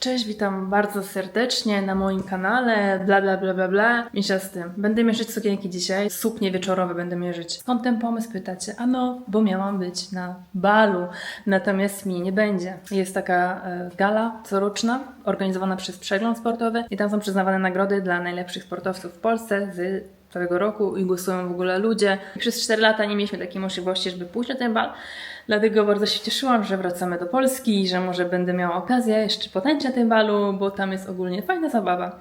Cześć, witam bardzo serdecznie na moim kanale, bla bla bla bla bla. Mniejsza z tym. Będę mierzyć sukienki dzisiaj, suknie wieczorowe będę mierzyć. Skąd ten pomysł pytacie? Ano, bo miałam być na balu, natomiast mi nie będzie. Jest taka e, gala coroczna, organizowana przez Przegląd Sportowy i tam są przyznawane nagrody dla najlepszych sportowców w Polsce z całego roku i głosują w ogóle ludzie. Przez 4 lata nie mieliśmy takiej możliwości, żeby pójść na ten bal, dlatego bardzo się cieszyłam, że wracamy do Polski i że może będę miała okazję jeszcze potańczyć na tym balu, bo tam jest ogólnie fajna zabawa.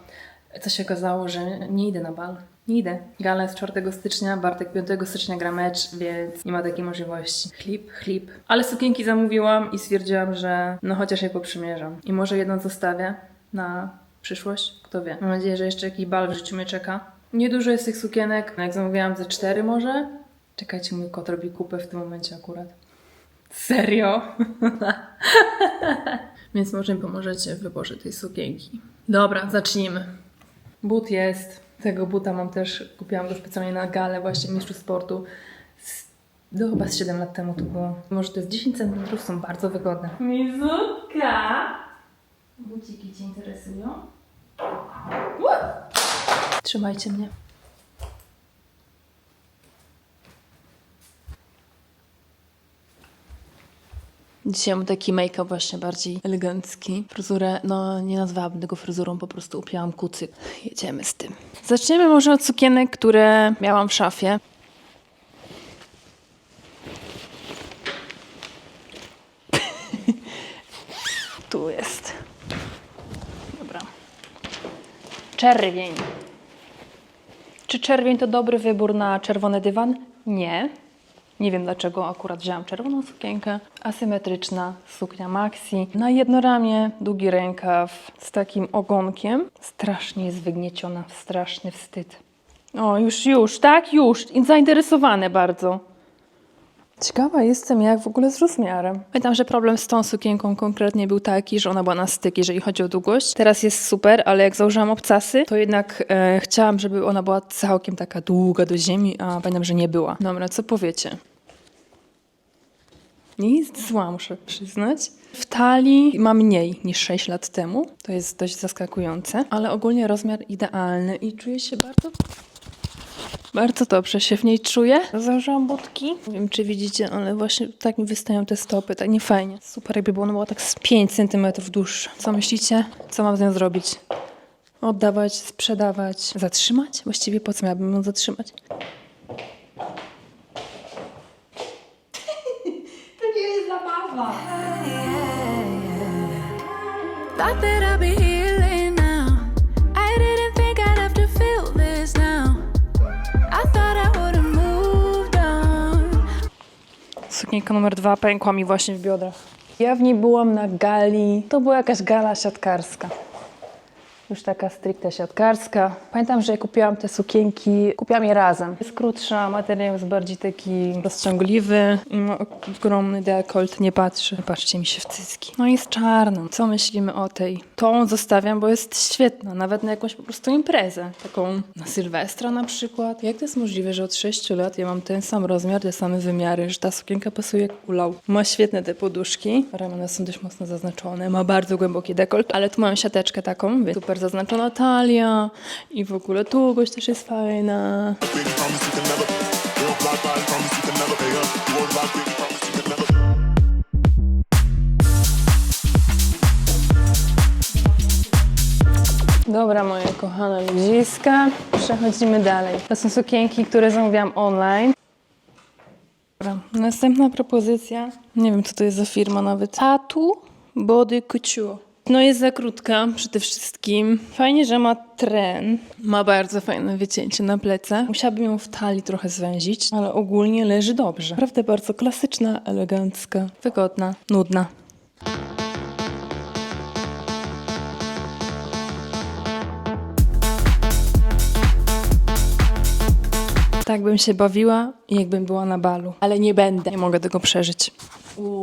Co się okazało, że nie idę na bal. Nie idę. Gala jest 4 stycznia, Bartek 5 stycznia gra mecz, więc nie ma takiej możliwości. Chlip, chlip. Ale sukienki zamówiłam i stwierdziłam, że no chociaż je poprzymierzam. I może jedną zostawię na przyszłość, kto wie. Mam nadzieję, że jeszcze jakiś bal w życiu mnie czeka. Niedużo jest tych sukienek, jak zamówiłam ze cztery może. Czekajcie, mój kot robi kupę w tym momencie akurat. Serio? Więc może mi pomożecie w wyborze tej sukienki. Dobra, zacznijmy. But jest. Tego buta mam też, kupiłam go specjalnie na galę właśnie Mistrzów Sportu. Z, no chyba z 7 lat temu to było. Może to jest 10 cm, są bardzo wygodne. Mizutka! Buciki Cię interesują? Trzymajcie mnie. Dzisiaj mam taki make-up właśnie bardziej elegancki. Fryzurę, no nie nazwałabym tego fryzurą, po prostu upiłam kucyk. Jedziemy z tym. Zaczniemy może od sukienek, które miałam w szafie. tu jest. Dobra. Czerwień. Czy czerwień to dobry wybór na czerwony dywan? Nie. Nie wiem dlaczego akurat wzięłam czerwoną sukienkę. Asymetryczna suknia maxi. Na jedno ramię, długi rękaw z takim ogonkiem. Strasznie jest wygnieciona, straszny wstyd. O, już, już, tak, już. Zainteresowane bardzo. Ciekawa jestem, jak w ogóle z rozmiarem. Pamiętam, że problem z tą sukienką konkretnie był taki, że ona była na styk, jeżeli chodzi o długość. Teraz jest super, ale jak założyłam obcasy, to jednak e, chciałam, żeby ona była całkiem taka długa do ziemi, a pamiętam, że nie była. Dobra, co powiecie? Nie jest zła, muszę przyznać. W talii ma mniej niż 6 lat temu. To jest dość zaskakujące, ale ogólnie rozmiar idealny i czuję się bardzo bardzo dobrze się w niej czuję. Założyłam butki. Nie wiem, czy widzicie, ale właśnie tak mi wystają te stopy. Tak nie fajnie. Super, jakby było, ona była tak z 5 cm dłuższa. Co myślicie? Co mam z nią zrobić? Oddawać, sprzedawać, zatrzymać? Właściwie po co miałabym ją zatrzymać? Thought that I'd be Sukienka numer dwa pękła mi właśnie w biodrach. Ja w niej byłam na gali. To była jakaś gala siatkarska. Już taka stricte siatkarska. Pamiętam, że kupiłam te sukienki, kupiłam je razem. Jest krótsza, materiał jest bardziej taki rozciągliwy. i Ma ogromny dekolt, nie patrzy. Patrzcie mi się w cycki. No jest czarna. Co myślimy o tej? Tą zostawiam, bo jest świetna. Nawet na jakąś po prostu imprezę. Taką na Sylwestra na przykład. Jak to jest możliwe, że od 6 lat ja mam ten sam rozmiar, te same wymiary, że ta sukienka pasuje jak ulał. Ma świetne te poduszki. Ramiona są dość mocno zaznaczone. Ma bardzo głęboki dekolt, ale tu mam siateczkę taką, więc super zaznaczona talia i w ogóle długość też jest fajna. Dobra, moje kochane ludziska, przechodzimy dalej. To są sukienki, które zamówiłam online. Dobra, następna propozycja. Nie wiem, co to jest za firma nawet. Tatu Body Couture. No jest za krótka przede wszystkim. Fajnie, że ma tren. Ma bardzo fajne wycięcie na plecach. Musiałabym ją w talii trochę zwęzić, ale ogólnie leży dobrze. Naprawdę bardzo klasyczna, elegancka, wygodna, nudna. Tak bym się bawiła, jakbym była na balu. Ale nie będę. Nie mogę tego przeżyć.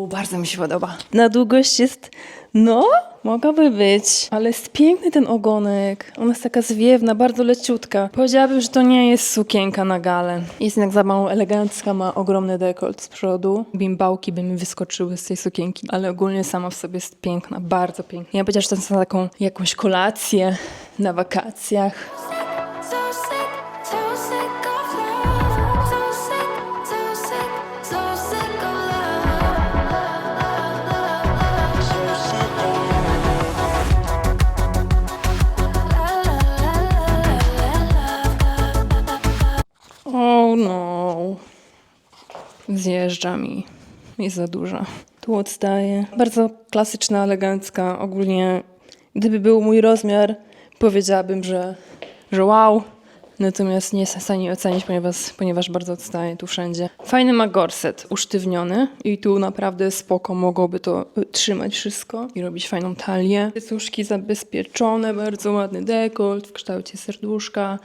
Bardzo mi się podoba. Na długość jest, no, mogłaby być, ale jest piękny ten ogonek. Ona jest taka zwiewna, bardzo leciutka. Powiedziałabym, że to nie jest sukienka na galę. Jest jednak za mało elegancka, ma ogromny dekolt z przodu. Bimbałki by mi wyskoczyły z tej sukienki, ale ogólnie sama w sobie jest piękna, bardzo piękna. Ja powiedziała, że to jest na taką jakąś kolację na wakacjach. Oh no. Zjeżdża mi. Jest za duża. Tu odstaje. Bardzo klasyczna, elegancka. Ogólnie, gdyby był mój rozmiar, powiedziałabym, że, że wow. Natomiast nie jestem w stanie ocenić, ponieważ, ponieważ bardzo odstaje tu wszędzie. Fajny ma gorset, usztywniony i tu naprawdę spoko mogłoby to y, trzymać wszystko i robić fajną talię. Cycuszki zabezpieczone, bardzo ładny dekolt w kształcie serduszka.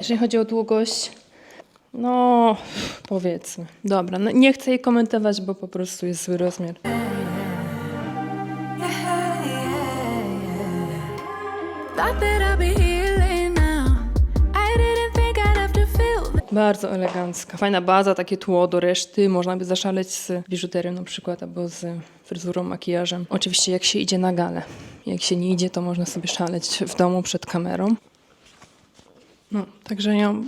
Jeżeli chodzi o długość, no powiedzmy. Dobra, no, nie chcę jej komentować, bo po prostu jest zły rozmiar. Bardzo elegancka. Fajna baza, takie tło do reszty. Można by zaszaleć z biżuterią na przykład, albo z fryzurą, makijażem. Oczywiście jak się idzie na galę. Jak się nie idzie, to można sobie szaleć w domu przed kamerą. No, także ją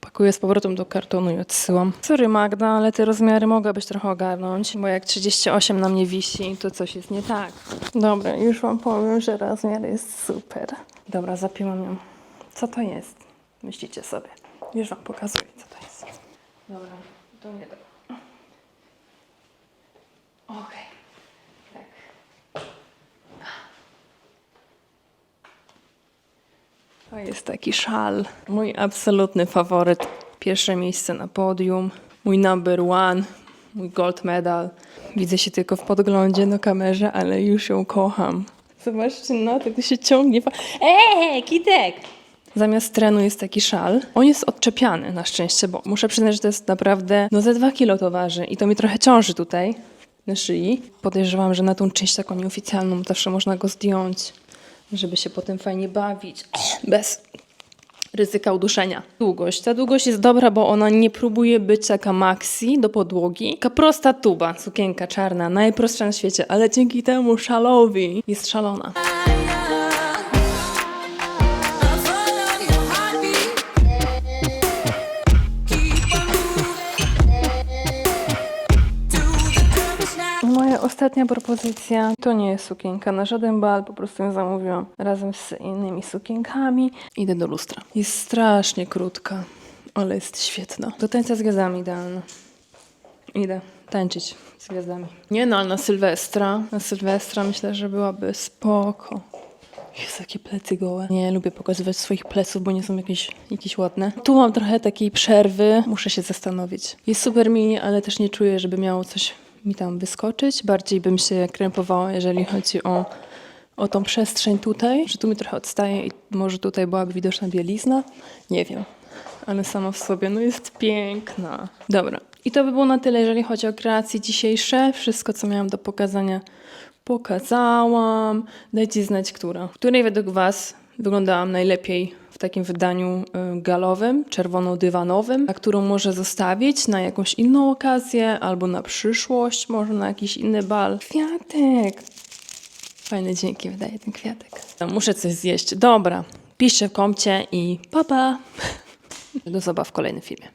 pakuję z powrotem do kartonu i odsyłam. Sorry Magda, ale te rozmiary mogłabyś trochę ogarnąć, bo jak 38 na mnie wisi, to coś jest nie tak. Dobra, już wam powiem, że rozmiar jest super. Dobra, zapiłam ją. Co to jest? Myślicie sobie. Już wam pokazuję, co to jest. Dobra, to nie to. Okej. Tak. To jest taki szal. Mój absolutny faworyt. Pierwsze miejsce na podium. Mój number one. Mój gold medal. Widzę się tylko w podglądzie na kamerze, ale już ją kocham. Zobaczcie jak to się ciągnie. Eee, kitek! Zamiast trenu jest taki szal. On jest odczepiany na szczęście, bo muszę przyznać, że to jest naprawdę, no ze dwa kilo to waży i to mi trochę ciąży tutaj na szyi. Podejrzewam, że na tą część taką nieoficjalną zawsze można go zdjąć, żeby się potem fajnie bawić. Bez ryzyka uduszenia. Długość. Ta długość jest dobra, bo ona nie próbuje być taka maxi do podłogi. Taka prosta tuba, sukienka czarna, najprostsza na świecie, ale dzięki temu szalowi jest szalona. Ostatnia propozycja to nie jest sukienka na żaden bal, po prostu ją zamówiłam razem z innymi sukienkami. Idę do lustra. Jest strasznie krótka, ale jest świetna. Do tańca z gwiazdami idealna. Idę tańczyć z gwiazdami. Nie no, ale na Sylwestra, na Sylwestra myślę, że byłaby spoko. Jest jakie plecy gołe. Nie lubię pokazywać swoich pleców, bo nie są jakieś, jakieś ładne. Tu mam trochę takiej przerwy, muszę się zastanowić. Jest super mini, ale też nie czuję, żeby miało coś mi tam wyskoczyć. Bardziej bym się krępowała, jeżeli chodzi o, o tą przestrzeń tutaj, że tu mi trochę odstaje i może tutaj byłaby widoczna bielizna. Nie wiem, ale sama w sobie no jest piękna. Dobra, i to by było na tyle, jeżeli chodzi o kreacje dzisiejsze. Wszystko, co miałam do pokazania, pokazałam. Dajcie znać, która. Której według Was wyglądałam najlepiej takim wydaniu y, galowym, czerwono-dywanowym, którą może zostawić na jakąś inną okazję albo na przyszłość, może na jakiś inny bal. Kwiatek! Fajne dzięki wydaje ten kwiatek. Muszę coś zjeść. Dobra, piszcie w komcie i pa pa! Do zobaczenia w kolejnym filmie.